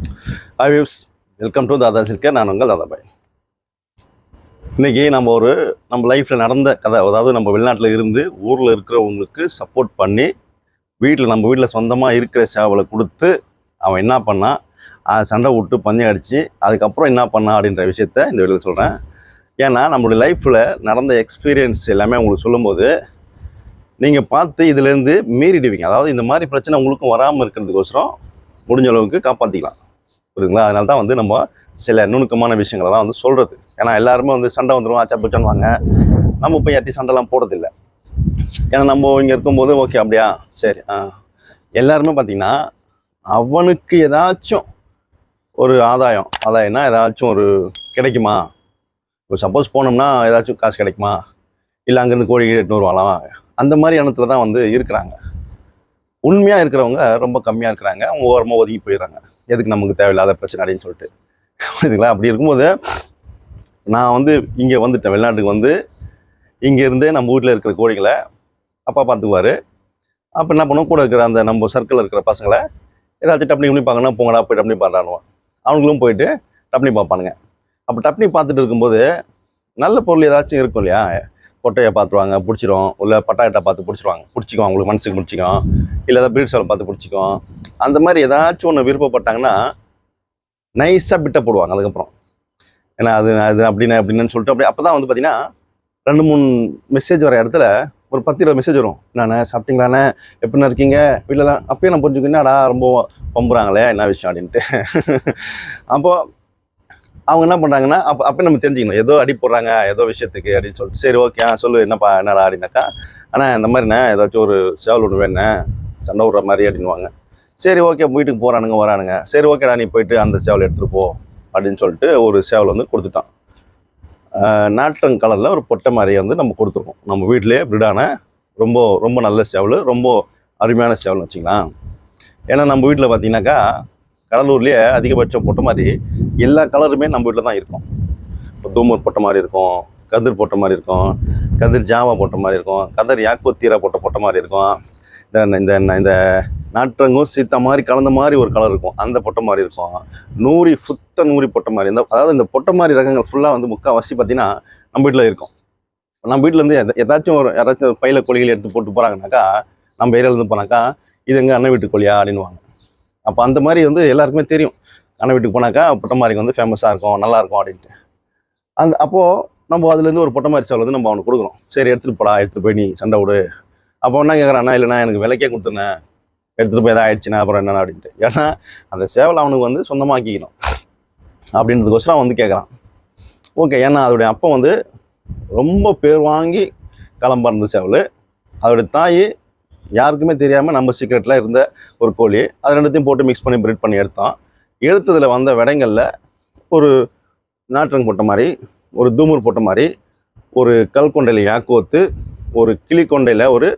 Hi views welcome to Dada சில்கர் நான் உங்கள் தாதாபாய். இன்றைக்கி நம்ம ஒரு நம்ம லைஃப்பில் நடந்த கதை அதாவது நம்ம வெளிநாட்டில் இருந்து ஊரில் இருக்கிறவங்களுக்கு சப்போர்ட் பண்ணி வீட்டில் நம்ம வீட்டில் சொந்தமாக இருக்கிற சேவலை கொடுத்து அவன் என்ன பண்ணான் அதை சண்டை விட்டு பந்தயம் அடித்து அதுக்கப்புறம் என்ன பண்ணான் அப்படின்ற விஷயத்த இந்த வீடியோவில் சொல்கிறேன் ஏன்னா நம்மளுடைய லைஃப்பில் நடந்த எக்ஸ்பீரியன்ஸ் எல்லாமே உங்களுக்கு சொல்லும்போது நீங்கள் பார்த்து இதுலேருந்து மீறிடுவீங்க. அதாவது இந்த மாதிரி பிரச்சனை உங்களுக்கும் வராமல் இருக்கிறதுக்கோசரம் முடிஞ்ச அளவுக்கு காப்பாற்றிக்கலாம் புரியுதுங்களா? அதனால தான் வந்து நம்ம சில நுணுக்கமான விஷயங்களெல்லாம் வந்து சொல்கிறது ஏன்னா எல்லாருமே வந்து சண்டை வந்துடும் ஆச்சா வாங்க நம்ம போய் யார்ட்டி சண்டைலாம் போடுறதில்ல. ஏன்னா நம்ம இங்கே இருக்கும்போது ஓகே அப்படியா? சரி ஆ. எல்லாருமே பார்த்திங்கன்னா அவனுக்கு ஏதாச்சும் ஒரு ஆதாயம். ஆதாயம்னா ஏதாச்சும் ஒரு கிடைக்குமா? இப்போ சப்போஸ் போனோம்னா ஏதாச்சும் காசு கிடைக்குமா? இல்லை அங்கேருந்து கோழி எட்நூறு வருவாங்களாம் அந்த மாதிரி எண்ணத்தில் தான் வந்து இருக்கிறாங்க. உண்மையாக இருக்கிறவங்க ரொம்ப கம்மியாக இருக்கிறாங்க. அவங்க ஓரமாக ஒதுங்கி போயிடுறாங்க. எதுக்கு நமக்கு தேவையில்லாத பிரச்சனை அப்படின்னு சொல்லிட்டு. புரியுதுங்களா அப்படி இருக்கும்போது நான் வந்து இங்கே வந்துட்டேன். வெளிநாட்டுக்கு வந்து இங்கேருந்தே நம்ம வீட்டில் இருக்கிற கோழிகளை அப்பா பார்த்துக்குவார். அப்போ என்ன பண்ணுவோம்? கூட இருக்கிற அந்த நம்ம சர்க்கிளில் இருக்கிற பசங்களை ஏதாச்சும் டப்னி பண்ணி பார்க்கணும் போங்கடா போய் டப்னி பாடுறானுவோம் அவங்களும் போயிட்டு டப்னி பார்ப்பானுங்க. அப்போ டப்னி பார்த்துட்டு இருக்கும்போது நல்ல பொருள் ஏதாச்சும் இருக்கும் இல்லையா? கொட்டையை பார்த்துருவாங்க பிடிச்சிரும். இல்லை பட்டாயட்டை பார்த்து பிடிச்சிருவாங்க. பிடிச்சிக்கும் அவங்களுக்கு மனசுக்கு பிடிச்சிக்கும். இல்லை ஏதாவது பிரீட் பார்த்து பிடிச்சிக்கும். அந்த மாதிரி ஏதாச்சும் ஒன்று விருப்பப்பட்டாங்கன்னா நைஸாக பிட்ட போடுவாங்க அதுக்கப்புறம். ஏன்னா அது அது அப்படின்னு அப்படின்னு சொல்லிட்டு அப்படி அப்போ தான் வந்து பார்த்தீங்கன்னா ரெண்டு மூணு மெசேஜ் வர இடத்துல ஒரு பத்து இருபது மெசேஜ் வரும். என்னண்ணே சாப்பிட்டீங்களாண்ணே? எப்படிண்ணா இருக்கீங்க? வீட்டிலலாம் அப்பயே நான் புரிஞ்சுக்கணும் என்னடா ரொம்ப பம்புறாங்களே என்ன விஷயம்? அப்படின்ட்டு. அப்போது அவங்க என்ன பண்ணுறாங்கன்னா அப்போ அப்போ நம்ம தெரிஞ்சுக்கணும். ஏதோ அடி போடுறாங்க ஏதோ விஷயத்துக்கு அப்படின்னு சொல்லிட்டு. சரி ஓகே சொல்லு என்னப்பா என்னடா? அப்படின்னாக்கா ஆனால் இந்த மாதிரிண்ணே ஏதாச்சும் ஒரு சேவல் ஒன்று வேணேன் சண்டை விடுற மாதிரி அப்படின்னுவாங்க. சரி ஓகே வீட்டுக்கு போகிறானுங்க வரானுங்க. சரி ஓகேடா நீ போயிட்டு அந்த சேவலை எடுத்துகிட்டு போ அப்படின்னு சொல்லிட்டு ஒரு சேவல் வந்து கொடுத்துட்டான். நாட்டங் கலரில் ஒரு பொட்டை மாதிரியை வந்து நம்ம கொடுத்துருக்கோம். நம்ம வீட்டிலேயே பிரிடான ரொம்ப ரொம்ப நல்ல சேவல் ரொம்ப அருமையான சேவல்னு வச்சுக்கலாம். ஏன்னா நம்ம வீட்டில் பார்த்தீங்கன்னாக்கா கடலூர்லேயே அதிகபட்சம் பொட்டை மாதிரி எல்லா கலருமே நம்ம வீட்டில் தான் இருக்கும். இப்போ தூமூர் போட்ட மாதிரி இருக்கும் கதிர் போட்ட மாதிரி இருக்கும் கதிர் ஜாவா போட்ட மாதிரி இருக்கும் கதிர் யாக்கோத்தீரா போட்ட போட்ட மாதிரி இருக்கும். இந்த இந்த இந்த நாற்றங்கும் சித்த மாதிரி கலந்த மாதிரி ஒரு கலர் இருக்கும். அந்த பொட்டை மாதிரி இருக்கும். நூறி சுத்த நூறி பொட்டை மாதிரி. இந்த அதாவது இந்த பொட்டை மாதிரி ரகங்கள் ஃபுல்லாக வந்து முக்கால்வாசி பார்த்தீங்கன்னா நம்ம வீட்டில் இருக்கும். நம்ம வீட்டிலேருந்து எதா ஏதாச்சும் ஒரு யாராச்சும் ஒரு பையில கோழிகள் எடுத்து போட்டு போகிறாங்கனாக்கா நம்ம ஏரியாவிலேருந்து போனாக்கா இது எங்கள் அண்ணன் வீட்டு கோழியா அப்படின்னுவாங்க. அப்போ அந்த மாதிரி வந்து எல்லாருக்குமே தெரியும். அண்ணன் வீட்டுக்கு போனாக்கா பொட்டை மாதிரி வந்து ஃபேமஸாக இருக்கும் நல்லாயிருக்கும் அப்படின்ட்டு. அந்த அப்போது நம்ம அதுலேருந்து ஒரு பொட்டை மாதிரி சேவல் வந்து நம்ம அவனுக்கு கொடுக்குறோம் சரி எடுத்துகிட்டு போடா எடுத்துகிட்டு போய் நீ சண்டை விடு. அப்போ என்ன கேட்குறான் அண்ணா இல்லைண்ணா எனக்கு விலைக்கே கொடுத்துனேன் எடுத்துகிட்டு போய் எதாவது ஆயிடுச்சுன்னா அப்புறம் என்னென்ன அப்படின்ட்டு. ஏன்னா அந்த சேவலை அவனுக்கு வந்து சொந்தமாக்கிக்கணும். அப்படின்றதுக்கோசரம் அவன் வந்து கேட்குறான் ஓகே ஏன்னா அதோடைய அப்பா வந்து ரொம்ப பேர் வாங்கி கிளம்பறந்த சேவல். அதோடைய தாய் யாருக்குமே தெரியாமல் நம்ம சீக்ரெட்டில் இருந்த ஒரு கோழி. அது ரெண்டுத்தையும் போட்டு மிக்ஸ் பண்ணி ப்ரீட் பண்ணி எடுத்தான். எடுத்ததில் வந்த விடங்களில் ஒரு நாற்றங் போட்ட மாதிரி ஒரு தூமூர் போட்ட மாதிரி ஒரு கல் கொண்டையில் யாக்கோத்து ஒரு கிளி கொண்டையில் ஒரு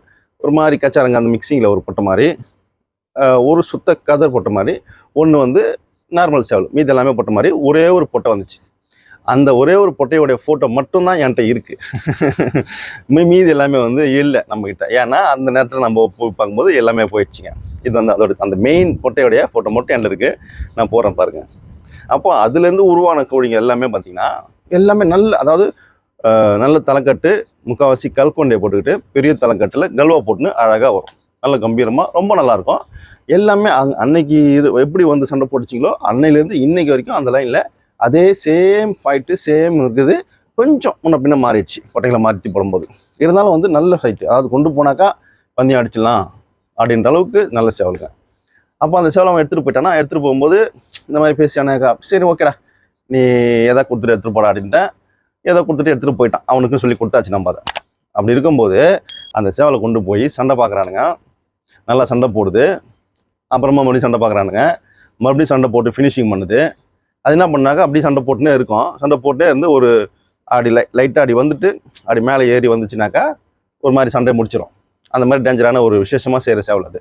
ஒரு மாதிரி கச்சாரங்க அந்த மிக்சிங்கில் ஒரு போட்ட மாதிரி ஒரு சுத்த கதர் போட்ட மாதிரி ஒன்று வந்து நார்மல் சேவல் மீதி எல்லாமே போட்ட மாதிரி ஒரே ஒரு பொட்டை வந்துச்சு. அந்த ஒரே ஒரு பொட்டையோடைய ஃபோட்டோ மட்டும்தான் என்கிட்ட இருக்குது மீ- மீதி எல்லாமே வந்து இல்லை நம்மக்கிட்ட ஏன்னா அந்த நேரத்தில் நம்ம போய் பார்க்கும்போது எல்லாமே போயிடுச்சுங்க. இது வந்து அதோட அந்த மெயின் பொட்டையோடைய ஃபோட்டோ மட்டும் என்கிட்ட இருக்குது நான் போகிறேன் பாருங்கள் அப்போ அதுலேருந்து உருவான கோழிங்க எல்லாமே பார்த்திங்கன்னா எல்லாமே நல்ல அதாவது நல்ல தலைக்கட்டு முக்கால்வாசி கல்கொண்டையை போட்டுக்கிட்டு பெரிய தலைக்கட்டில் கல்வா போட்டுன்னு அழகாக வரும். நல்ல கம்பீரமாக ரொம்ப நல்லாயிருக்கும். எல்லாமே அங் அன்னைக்கு இது எப்படி வந்து சண்டை போட்டுச்சிங்களோ அன்னையிலேருந்து இன்னைக்கு வரைக்கும் அந்த லைனில் அதே சேம் ஃபைட்டு சேம் இருக்குது. கொஞ்சம் முன்ன பின்ன மாறிடுச்சு கொட்டைகளை மாற்றி போடும்போது. இருந்தாலும் வந்து நல்ல ஃபைட்டு அதாவது கொண்டு போனாக்கா பந்தயம் அடிச்சிடலாம் அப்படின்ற அளவுக்கு நல்ல சேவலுங்க அப்போ அந்த சேவலை அவன் எடுத்துகிட்டு போயிட்டானா எடுத்துகிட்டு போகும்போது இந்த மாதிரி பேசியானாக்கா சரி ஓகேடா நீ எதை கொடுத்துட்டு எடுத்துகிட்டு போடா அப்படின்ட்டேன் எதை கொடுத்துட்டு எடுத்துகிட்டு போயிட்டான். அவனுக்கும் சொல்லி கொடுத்தாச்சு நம்ம அதை. அப்படி இருக்கும்போது அந்த சேவலை கொண்டு போய் சண்டை பார்க்குறானுங்க. நல்லா சண்டை போடுது. அப்புறமா மறுபடியும் சண்டை பார்க்குறானுங்க. மறுபடியும் சண்டை போட்டு ஃபினிஷிங் பண்ணுது. அது என்ன பண்ணாக்க அப்படியே சண்டை போட்டுனே இருக்கும். சண்டை போட்டே இருந்து ஒரு அடி லை லைட்டாக அடி வந்துட்டு அடி மேலே ஏறி வந்துச்சுனாக்கா ஒரு மாதிரி சண்டை முடிச்சிடும் அந்த மாதிரி டேஞ்சரான ஒரு விசேஷமாக செய்கிற சேவல் அது.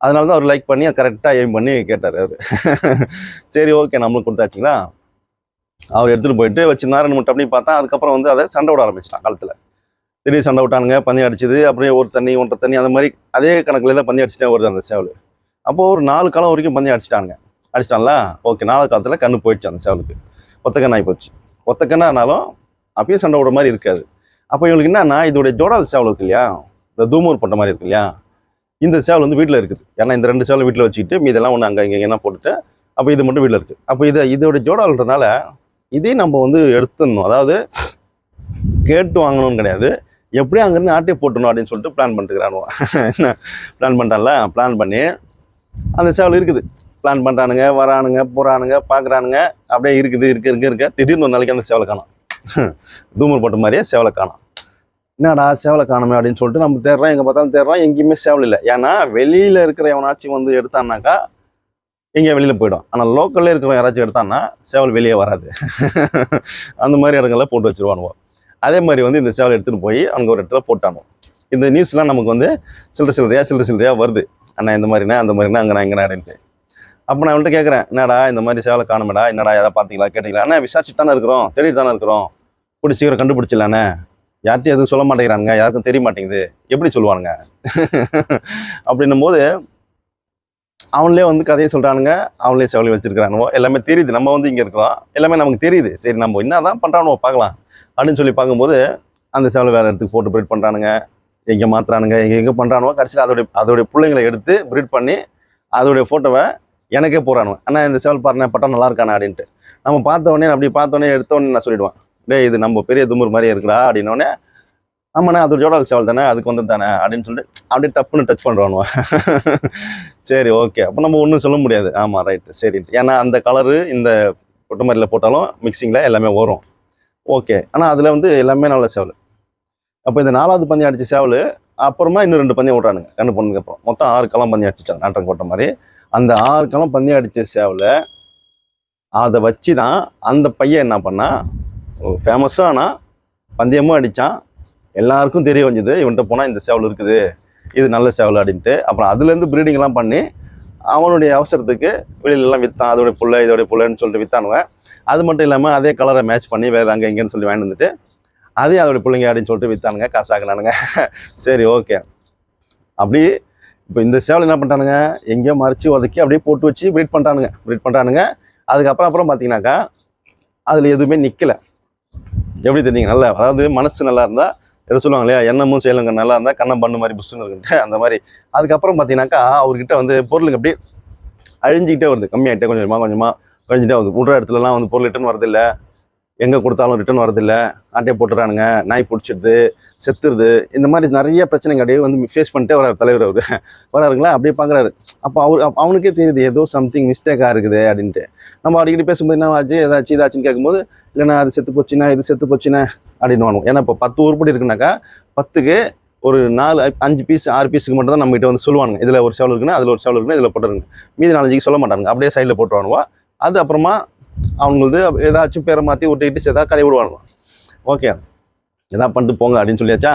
அதனால தான் அவர் லைக் பண்ணி கரெக்டாக எய்ம் பண்ணி கேட்டார் அவர். சரி ஓகே நம்மளுக்கு கொடுத்தாச்சுங்களா? அவர் எடுத்துகிட்டு போயிட்டு வச்சு ரெண்டு மட்டும் அப்படின்னு பார்த்தா அதுக்கப்புறம் வந்து அதை சண்டை விட ஆரம்பிச்சிட்டான் காலத்தில். திடீர் சண்டை விட்டானுங்க பந்தயம் அடிச்சது அப்படியே ஒரு தண்ணி ஒன்றரை தண்ணி அந்த மாதிரி அதே கணக்கில் தான் பந்தயம் அடிச்சுட்டே வருது அந்த சேவல். அப்போது ஒரு நாலு காலம் வரைக்கும் பந்தயம் அடிச்சிட்டானுங்க. அடிச்சிட்டான்ல? ஓகே நாலு காலத்தில் கண்ணு போயிடுச்சு அந்த சேவலுக்கு. ஒத்த போச்சு. ஒத்தக்கண்ணானாலும் அப்பயும் சண்டை விட மாதிரி இருக்காது. அப்போ இவங்களுக்கு என்னன்னா இதோடைய ஜோடால் சேவல் இருக்கு இல்லையா? இந்த தூமூர் போட்ட மாதிரி இருக்கு இல்லையா? இந்த சேவல் வந்து வீட்டில் இருக்குது. ஏன்னா இந்த ரெண்டு சேவலும் வீட்டில் வச்சுக்கிட்டு மீதெல்லாம் ஒன்று அங்கே இங்கே என்ன போட்டுட்டு அப்போ இது மட்டும் வீட்டில் இருக்குது அப்போ இதை இதோட ஜோடால்ன்றனால இதையும் நம்ம வந்து எடுத்துடணும். அதாவது கேட்டு வாங்கணும்னு கிடையாது. எப்படியும் அங்கேருந்து ஆட்டே போட்டணும் அப்படின்னு சொல்லிட்டு பிளான் பண்ணிட்டுக்கிறானுவோ என்ன? பிளான் பண்ணிட்டான்ல? பிளான் பண்ணி அந்த சேவல் இருக்குது. பிளான் பண்ணுறானுங்க வரானுங்க போகிறானுங்க பார்க்குறானுங்க அப்படியே இருக்குது இருக்கு இருக்கு இருக்க. திடீர்னு ஒரு நாளைக்கு அந்த சேவலை காணும். தூமர் போட்ட மாதிரியே சேவலை காணும். என்னடா சேவலை காணுமே அப்படின்னு சொல்லிட்டு நம்ம தேடுறோம். எங்கே பார்த்தாலும் தேடுறோம். எங்கேயுமே சேவல் இல்லை. ஏன்னா வெளியில் இருக்கிற எவனாச்சும் வந்து எடுத்தான்னாக்கா எங்கேயா வெளியில் போயிடும். ஆனால் லோக்கல்லே இருக்கிற யாராச்சும் எடுத்தான்னா சேவல் வெளியே வராது. அந்த மாதிரி இடங்கள்ல போட்டு வச்சுருவானுவோம் அதே மாதிரி வந்து இந்த சேவலை எடுத்துகிட்டு போய் அங்கே ஒரு இடத்துல போட்டானோ. இந்த நியூஸ்லாம் நமக்கு வந்து சில்லற சில்லறையாக சில்லற சில்லறையாக வருது. அண்ணா இந்த மாதிரிண்ணா அந்த மாதிரிண்ணா அங்கே நான் இங்கே அப்படின்ட்டு அப்போ நான் அவன்கிட்ட கேட்குறேன் என்னடா இந்த மாதிரி சேவலை காணுமேடா? என்னடா எதாவது பார்த்தீங்களா கேட்டீங்களா? அண்ணா விசாரிச்சுட்டு தானே இருக்கிறோம் தேடிட்டு தானே இருக்கிறோம். கூடி சீக்கிரம் கண்டுபிடிச்சிடலாண்ணே யார்ட்டையும் எதுவும் சொல்ல மாட்டேங்கிறானுங்க யாருக்கும் தெரிய மாட்டேங்குது. எப்படி சொல்லுவானுங்க? அப்படின்னும் போது அவங்களே வந்து கதையை சொல்கிறானுங்க அவங்களே சேவலை வச்சிருக்கிறானுவோ எல்லாமே தெரியுது. நம்ம வந்து இங்கே இருக்கிறோம் எல்லாமே நமக்கு தெரியுது. சரி நம்ம என்ன தான் பண்ணுறானுவோ பார்க்கலாம். அப்படின்னு சொல்லி பார்க்கும்போது அந்த சேவலை வேறு இடத்துக்கு போட்டு ப்ரீட் பண்ணுறானுங்க எங்கே மாற்றுறானுங்க எங்கே எங்கே பண்ணுறானுவோ கடைசியில் அதோடைய அதோடைய பிள்ளைங்களை எடுத்து ப்ரீட் பண்ணி அதோடைய ஃபோட்டோவை எனக்கே போகிறானுவன் ஆனால் இந்த சேவல் பாருண்ணே பட்டம் நல்லா இருக்கானே அப்படின்ட்டு. நம்ம பார்த்தோன்னே அப்படி பார்த்தோன்னே உடனே நான் சொல்லிவிடுவேன் டே இது நம்ம பெரிய தும்புர் மாதிரி இருக்குடா அப்படின்னோடனே ஆமாண்ணா அது ஒரு ஜோடால் சேவல் தானே அதுக்கு வந்து தானே அப்படின்னு சொல்லிட்டு அப்படியே டப்புன்னு டச் பண்ணுறானுவன் சரி ஓகே அப்போ நம்ம ஒன்றும் சொல்ல முடியாது. ஆமாம் ரைட்டு சரி ஏன்னா அந்த கலரு இந்த பொட்டமரியில் போட்டாலும் மிக்சிங்கில் எல்லாமே வரும். ஓகே. ஆனால் அதில் வந்து எல்லாமே நல்ல சேவல். அப்போ இந்த நாலாவது பந்தயம் அடித்த சேவல் அப்புறமா இன்னும் ரெண்டு பந்தயம் விட்றானுங்க கண்ணு போனதுக்கப்புறம் மொத்தம் ஆறு களம் பந்தயம் அடிச்சிட்டாங்க நாட்டம் போட்ட மாதிரி. அந்த ஆறு களம் பந்தயம் அடித்த சேவலை அதை வச்சு தான் அந்த பையன் என்ன பண்ணா ஃபேமஸாக ஆனால் பந்தயமும் அடித்தான் எல்லாருக்கும் தெரிய வந்தது இவன்கிட்ட போனால் இந்த சேவல் இருக்குது இது நல்ல சேவல் அப்படின்ட்டு. அப்புறம் அதுலேருந்து ப்ரீடிங்லாம் பண்ணி அவனுடைய அவசரத்துக்கு வெளியிலலாம் விற்றான் அதோடைய புள்ள இதோடைய புள்ளன்னு சொல்லிட்டு விற்றானுவேன் அது மட்டும் இல்லாமல் அதே கலரை மேட்ச் பண்ணி வேறு அங்கே இங்கேன்னு சொல்லி வாங்கிட்டு வந்துட்டு அதே அதோடைய பிள்ளைங்க அப்படின்னு சொல்லிட்டு விற்றானுங்க காசாக்குனானுங்க. சரி ஓகே அப்படி இப்போ இந்த சேவல் என்ன பண்ணிட்டானுங்க? எங்கேயோ மறைச்சி ஒதுக்கி அப்படியே போட்டு வச்சு ப்ரீட் பண்ணிட்டானுங்க. ப்ரீட் பண்ணிட்டானுங்க. அதுக்கப்புறம் அப்புறம் பார்த்தீங்கன்னாக்கா அதில் எதுவுமே நிற்கலை எப்படி தெரியுங்க நல்லா அதாவது மனசு நல்லா இருந்தால் எதை சொல்லுவாங்க இல்லையா எண்ணமும் செயலுங்க நல்லா இருந்தால் கண்ணம் பண்ணு மாதிரி புஷ்டுன்னு இருக்குன்ட்டு அந்த மாதிரி. அதுக்கப்புறம் பார்த்தீங்கன்னாக்கா அவர்கிட்ட வந்து பொருளுங்க அப்படியே அழிஞ்சிக்கிட்டே வருது. கம்மியாகிட்டே கொஞ்சம் கொஞ்சமாக கொஞ்சமாக குறைஞ்சிட்டே வருது. விடுற இடத்துலலாம் வந்து பொருள் ரிட்டர்ன் வரதில்லை. எங்கே கொடுத்தாலும் ரிட்டர்ன் வரதில்ல. ஆட்டையை போட்டுறானுங்க. நாய் பிடிச்சிடுது செத்துருது. இந்த மாதிரி நிறைய பிரச்சனைங்க அப்படியே வந்து ஃபேஸ் பண்ணிட்டே வராரு தலைவர் அவர். வராருங்களா அப்படியே பார்க்குறாரு அப்போ அவர் அவனுக்கே தெரியுது ஏதோ சம்திங் மிஸ்டேக்காக இருக்குது அப்படின்ட்டு. நம்ம அடிக்கடி பேசும்போது என்ன ஆச்சு? ஏதாச்சும் இதாச்சுன்னு கேட்கும்போது இல்லைண்ணா அது செத்து போச்சுன்னா இது செத்து போச்சுன்னா அப்படின்னு ஏன்னா இப்போ பத்து உருப்படி இருக்குனாக்கா பத்துக்கு ஒரு நாலு அஞ்சு பீஸ் ஆறு பீஸுக்கு மட்டும் தான் நம்மகிட்ட வந்து சொல்லுவாங்க இதில் ஒரு செவல் இருக்குன்னா அதில் ஒரு செவல் இருக்குன்னா இதில் போட்டுருங்க. மீதி நாலஞ்சுக்கு சொல்ல மாட்டாங்க அப்படியே சைடில் போட்டுருவானுவா. அது அப்புறமா அவங்களது ஏதாச்சும் பேரை மாற்றி விட்டுக்கிட்டு ஏதாவது கதை விடுவானுங்க ஓகே. எதா பண்ணிட்டு போங்க அப்படின்னு சொல்லியாச்சா?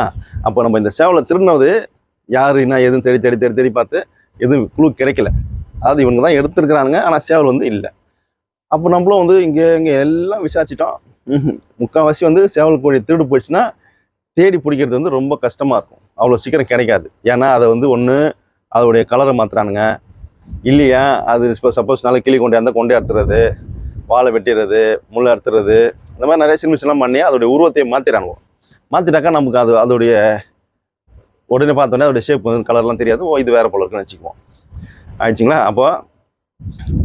அப்போ நம்ம இந்த சேவலை திருடினது யார் என்ன எதுவும் தேடி தேடி தேடி தேடி பார்த்து எதுவும் குழு கிடைக்கல. அதாவது இவங்க தான் எடுத்துருக்குறானுங்க. ஆனால் சேவல் வந்து இல்லை. அப்போ நம்மளும் வந்து இங்கே இங்கே எல்லாம் விசாரிச்சிட்டோம். முக்கால்வாசி வந்து சேவல் கோழி திருடு போயிடுச்சுன்னா தேடி பிடிக்கிறது வந்து ரொம்ப கஷ்டமாக இருக்கும். அவ்வளோ சீக்கிரம் கிடைக்காது. ஏன்னா அதை வந்து ஒன்று அதோடைய கலரை மாற்றுறானுங்க இல்லையா? அது இப்போ சப்போஸ் நல்லா கிளி கொண்டே இருந்தால் கொண்டே அறுத்துறது வாழை வெட்டிடுறது முள்ளை அறுத்துறது இந்த மாதிரி நிறைய சினிமிச்செல்லாம் பண்ணி அதோடைய உருவத்தையே மாற்றிறானுங்க மாற்றிட்டாக்கா நமக்கு அது அதோடைய உடனே பார்த்தோன்னே அதோடைய ஷேப் கலர்லாம் தெரியாது. ஓ இது வேறு போல இருக்குன்னு வச்சுக்குவோம். ஆயிடுச்சுங்களா? அப்போ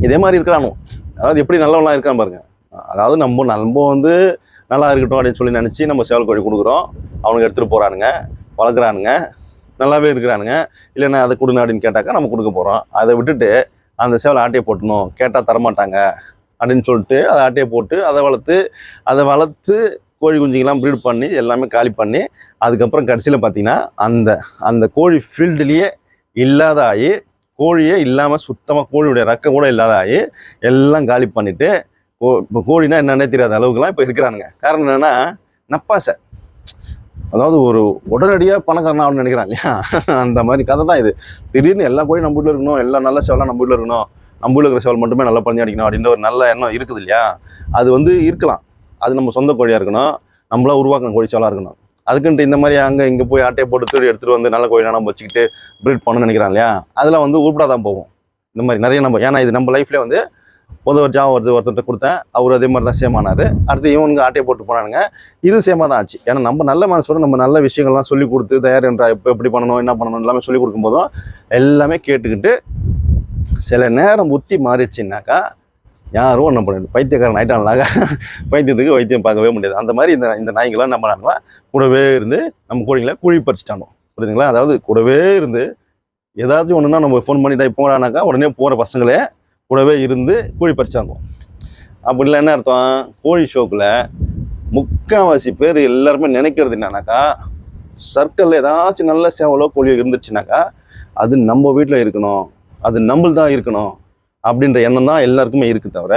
இதே மாதிரி இருக்கிறானோ அதாவது எப்படி நல்லவனாக இருக்கான் பாருங்கள் அதாவது நம்ம நம்ம வந்து நல்லா இருக்கட்டும் அப்படின்னு சொல்லி நினச்சி நம்ம சேவல் கோழி கொடுக்குறோம். அவனுக்கு எடுத்துகிட்டு போகிறானுங்க வளர்க்குறானுங்க நல்லாவே இருக்கிறானுங்க. இல்லைன்னா அதை கொடுங்க அப்படின்னு கேட்டாக்கா நம்ம கொடுக்க போகிறோம் அதை விட்டுட்டு அந்த சேவலை ஆட்டையை போட்டணும். கேட்டால் தரமாட்டாங்க அப்படின்னு சொல்லிட்டு அதை ஆட்டையை போட்டு அதை வளர்த்து அதை வளர்த்து கோழி குஞ்சுங்கெல்லாம் ப்ரீட் பண்ணி எல்லாமே காலி பண்ணி அதுக்கப்புறம் கடைசியில் பார்த்தீங்கன்னா அந்த அந்த கோழி ஃபீல்டுலேயே இல்லாத ஆகி கோழியே இல்லாமல் சுத்தமாக கோழியுடைய ரக்கம் கூட இல்லாத ஆகி எல்லாம் காலி பண்ணிவிட்டு கோ இப்போ கோழினா என்னன்னே தெரியாத அளவுக்குலாம் இப்போ இருக்கிறானுங்க. காரணம் என்னென்னா நப்பாசை. அதாவது ஒரு உடனடியாக பணக்காரன் ஆகணும்னு நினைக்கிறான் இல்லையா? அந்த மாதிரி கதை தான் இது. திடீர்னு எல்லா கோழியும் நம்ம வீட்டில் இருக்கணும் எல்லா நல்ல சேவலாம் நம்ம வீட்டில் இருக்கணும் நம்ம வீட்டில் இருக்கிற சேவல் மட்டுமே நல்லா பண்ணி அடிக்கணும் அப்படின்ற ஒரு நல்ல எண்ணம் இருக்குது இல்லையா? அது வந்து இருக்கலாம். அது நம்ம சொந்த கோழியாக இருக்கணும் நம்மளா உருவாக்கின கோழி சேவலாக இருக்கணும். அதுக்குன்ட்டு இந்த மாதிரி அங்கே இங்கே போய் ஆட்டையை போட்டு திருடி எடுத்துகிட்டு வந்து நல்ல கோழி நம்ம வச்சுக்கிட்டு ப்ரீட் பண்ணணும்னு நினைக்கிறான் இல்லையா? அதெல்லாம் வந்து உருப்படாதான் போகும். இந்த மாதிரி நிறைய நம்ம ஏன்னா இது நம்ம லைஃப்லேயே வந்து முதல் ஜாப் ஒருத்தர் ஒருத்தர்கிட்ட கொடுத்தேன். அவர் அதே மாதிரி தான் சேம் ஆனார். அடுத்து இவனுங்க ஆட்டையை போட்டு போனானுங்க. இது சேமாக தான் ஆச்சு. ஏன்னா நம்ம நல்ல மனசோட நம்ம நல்ல விஷயங்கள்லாம் சொல்லி கொடுத்து தயார் என்றா இப்போ எப்படி பண்ணணும் என்ன பண்ணணும் எல்லாமே சொல்லி கொடுக்கும்போதும் எல்லாமே கேட்டுக்கிட்டு சில நேரம் புத்தி மாறிடுச்சுன்னாக்கா யாரும் ஒன்றும் பண்ண பைத்தியக்காரன் ஆயிட்டாங்கனாக்கா பைத்தியத்துக்கு வைத்தியம் பார்க்கவே முடியாது. அந்த மாதிரி இந்த இந்த நாய்ங்களாம் நம்ம பண்ணாங்களா கூடவே இருந்து நம்ம கோழிங்களை குழி பறிச்சிட்டானோ புரியுதுங்களா? அதாவது கூடவே இருந்து ஏதாச்சும் ஒன்றுனா நம்ம ஃபோன் பண்ணிட்டா போனானாக்கா உடனே போகிற பசங்களே கூடவே இருந்து கோழி பறிச்சாங்க. அப்படிலாம் என்ன அர்த்தம்? கோழி ஷோக்கில் முக்கால்வாசி பேர் எல்லாருமே நினைக்கிறது என்னன்னாக்கா சர்க்கிளில் ஏதாச்சும் நல்ல சேவலோ கோழியோ இருந்துச்சுனாக்கா அது நம்ம வீட்டில் இருக்கணும். அது நம்மள் தான் இருக்கணும் அப்படின்ற எண்ணம் தான் எல்லாருக்குமே இருக்குது தவிர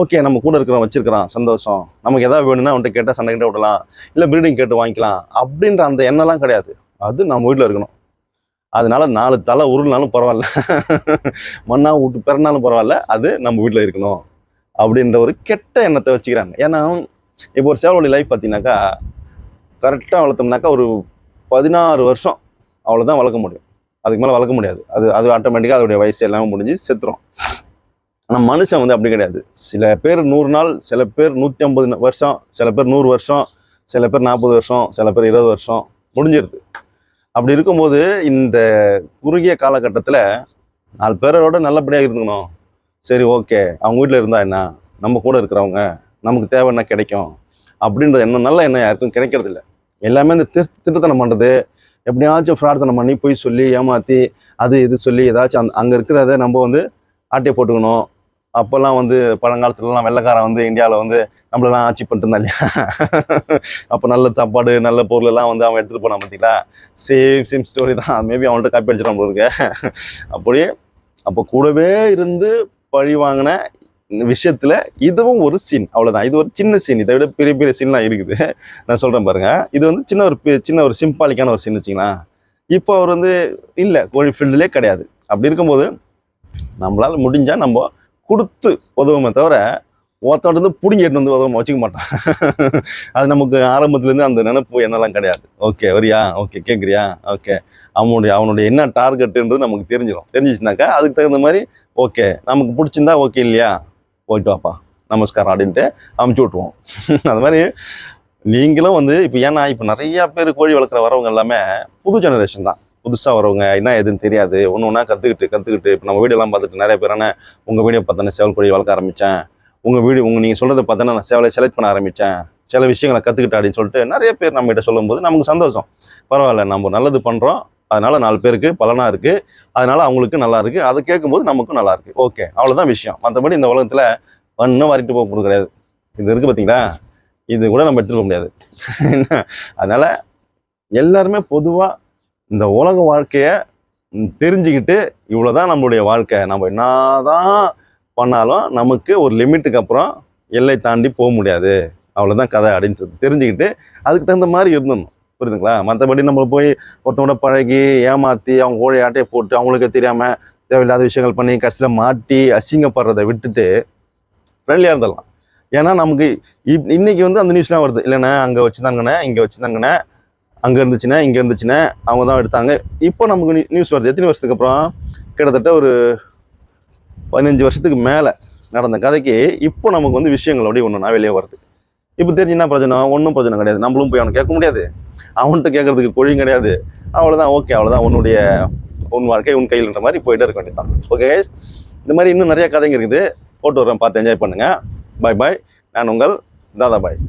ஓகே நம்ம கூட இருக்கிறோம் வச்சிருக்கிறான் சந்தோஷம். நமக்கு எதாவது வேணும்னா அவன்கிட்ட கேட்டால் சண்டை கிட்ட விடலாம். இல்லை ப்ரீடிங் கேட்டு வாங்கிக்கலாம் அப்படின்ற அந்த எண்ணம்லாம் கிடையாது. அது நம்ம வீட்டில் இருக்கணும். அதனால நாலு தலை உருள்னாலும் பரவாயில்ல. மண்ணாக விட்டு பிறனாலும் பரவாயில்ல. அது நம்ம வீட்டில் இருக்கணும் அப்படின்ற ஒரு கெட்ட எண்ணத்தை வச்சுக்கிறாங்க. ஏன்னா இப்போ ஒரு சேவலோட லைஃப் பார்த்தீங்கன்னாக்கா கரெக்டாக வளர்த்தோம்னாக்கா ஒரு பதினாறு வருஷம் அவ்வளோதான் வளர்க்க முடியும். அதுக்கு மேலே வளர்க்க முடியாது. அது அது ஆட்டோமேட்டிக்காக அதோடைய வயசு எல்லாமே முடிஞ்சு செத்துரும். ஆனால் மனுஷன் வந்து அப்படி கிடையாது. சில பேர் நூறு நாள் சில பேர் நூற்றி ஐம்பது வருஷம் சில பேர் நூறு வருஷம் சில பேர் நாற்பது வருஷம் சில பேர் இருபது வருஷம் முடிஞ்சிருது. அப்படி இருக்கும்போது இந்த குறுகிய காலகட்டத்தில் நாலு பேரோட நல்லபடியாக இருந்துக்கணும். சரி ஓகே. அவங்க வீட்டில் இருந்தால் என்ன? நம்ம கூட இருக்கிறவங்க. நமக்கு தேவைன்னா கிடைக்கும்? அப்படின்ற எண்ணம் நல்ல எண்ணம் யாருக்கும் கிடைக்கிறதில்ல. எல்லாமே இந்த திரு திருத்தனம் பண்ணுறது எப்படியாச்சும் பிரார்த்தனை பண்ணி போய் சொல்லி ஏமாற்றி அது இது சொல்லி ஏதாச்சும் அந் அங்கே இருக்கிறத நம்ம வந்து ஆட்டியை போட்டுக்கணும். அப்போல்லாம் வந்து பழங்காலத்துலலாம் வெள்ளைக்காரன் வந்து இந்தியாவில் வந்து நம்மளெல்லாம் ஆட்சி பண்ணிட்டு இல்லையா? அப்போ நல்ல சாப்பாடு நல்ல பொருள் எல்லாம் வந்து அவன் எடுத்துகிட்டு போனான் பார்த்தீங்களா சேம் சேம் ஸ்டோரி தான். மேபி அவன்கிட்ட காப்பி அடிச்சிடாம நம்மளுக்கு அப்படியே அப்போ கூடவே இருந்து பழி வாங்கின விஷயத்தில் இதுவும் ஒரு சீன் அவ்வளோதான் இது ஒரு சின்ன சீன் இதை விட பெரிய பெரிய சீன்லாம் இருக்குது. நான் சொல்கிறேன் பாருங்கள் இது வந்து சின்ன ஒரு சின்ன ஒரு சிம்பாலிக்கான ஒரு சீன் வச்சிங்களா இப்போ அவர் வந்து இல்லை கோழி ஃபீல்டுலே கிடையாது. அப்படி இருக்கும்போது நம்மளால் முடிஞ்சால் நம்ம கொடுத்து உதவுமே தவிர ஒருத்தோட வந்து பிடிங்கி எடுத்து வந்து வச்சுக்க மாட்டான். அது நமக்கு ஆரம்பத்துலேருந்து அந்த நினைப்பு என்னெல்லாம் கிடையாது. ஓகே வரியா? ஓகே கேட்குறியா ஓகே அவனுடைய அவனுடைய என்ன டார்கெட்டுன்றது நமக்கு தெரிஞ்சிடும் தெரிஞ்சிச்சுனாக்கா அதுக்கு தகுந்த மாதிரி ஓகே நமக்கு பிடிச்சிருந்தா ஓகே இல்லையா? போயிட்டு வாப்பா. நமஸ்காரம் அப்படின்ட்டு அமுச்சு விட்ருவோம் அது மாதிரி நீங்களும் வந்து இப்போ ஏன்னா இப்போ நிறையா பேர் கோழி வளர்க்குற வரவங்க எல்லாமே புது ஜெனரேஷன் தான். புதுசாக வரவங்க என்ன எதுன்னு தெரியாது. ஒன்று ஒன்றா கற்றுக்கிட்டு கற்றுக்கிட்டு இப்போ நம்ம வீடியோலாம் பார்த்துட்டு நிறைய பேர் என்ன உங்கள் வீடியோ பார்த்தோன்னே செவல் கோழி வளர்க்க ஆரம்பித்தேன் உங்கள் வீடு உங்கள் நீங்கள் சொல்கிறத பார்த்தோன்னா நான் சேவலை செலக்ட் பண்ண ஆரம்பித்தேன் சில விஷயங்களை கற்றுக்கிட்டேன் அப்படின்னு சொல்லிட்டு நிறைய பேர் நம்மகிட்ட சொல்லும்போது நமக்கு சந்தோஷம். பரவாயில்ல நம்ம நல்லது பண்ணுறோம் அதனால் நாலு பேருக்கு பலனாக இருக்குது அதனால் அவங்களுக்கு நல்லா இருக்குது அதை கேட்கும்போது நமக்கும் நல்லா இருக்குது ஓகே அவ்வளோதான் விஷயம். மற்றபடி இந்த உலகத்தில் ஒன்றும் வரிட்டு போக போகிறது கிடையாது. இது இருக்குது பார்த்தீங்களா இது கூட நம்ம எடுத்துக்க முடியாது. என்ன? எல்லாருமே பொதுவாக இந்த உலக வாழ்க்கையை தெரிஞ்சுக்கிட்டு இவ்வளோதான் நம்மளுடைய வாழ்க்கை. நம்ம என்ன தான் பண்ணாலும் நமக்கு ஒரு லிமிட்டுக்கு அப்புறம் எல்லை தாண்டி போக முடியாது. அவ்வளோதான் கதை அப்படின்னு தெரிஞ்சுக்கிட்டு அதுக்கு தகுந்த மாதிரி இருந்தணும் புரியுதுங்களா? மற்றபடி நம்ம போய் ஒருத்தவங்களோட பழகி ஏமாற்றி அவங்க கோழி ஆட்டையை போட்டு அவங்களுக்கு தெரியாமல் தேவையில்லாத விஷயங்கள் பண்ணி கடைசியில் மாட்டி அசிங்கப்படுறதை விட்டுட்டு ஃப்ரெண்ட்லியாக இருந்துடலாம். ஏன்னா நமக்கு இப் இன்னைக்கு வந்து அந்த நியூஸ்லாம் வருது. இல்லைண்ணே அங்கே வச்சுருந்தாங்கண்ணே இங்கே வச்சுருந்தாங்கண்ணே அங்கே இருந்துச்சுன்னா இங்கே இருந்துச்சுன்னா அவங்க தான் எடுத்தாங்க. இப்போ நமக்கு நியூஸ் வருது. எத்தனை வருஷத்துக்கு அப்புறம்? கிட்டத்தட்ட ஒரு பதினஞ்சு வருஷத்துக்கு மேலே நடந்த கதைக்கு இப்போ நமக்கு வந்து விஷயங்கள் அப்படியே ஒன்று வெளியே வருது. இப்போ தெரிஞ்சு என்ன பிரச்சனை ஒன்றும் பிரச்சனை கிடையாது. நம்மளும் போய் அவனை கேட்க முடியாது. அவன்கிட்ட கேட்கறதுக்கு கொழியும் கிடையாது. அவ்வளோதான் ஓகே அவ்வளோதான் உன்னுடைய உன் வாழ்க்கை உன் கையில்ன்ற மாதிரி போயிட்டே இருக்க வேண்டியதான் ஓகே இந்த மாதிரி இன்னும் நிறைய கதைங்க இருக்குது. போட்டு வரேன் பார்த்து என்ஜாய் பண்ணுங்கள் பாய் பாய் நான் உங்கள் தாதா பாய்.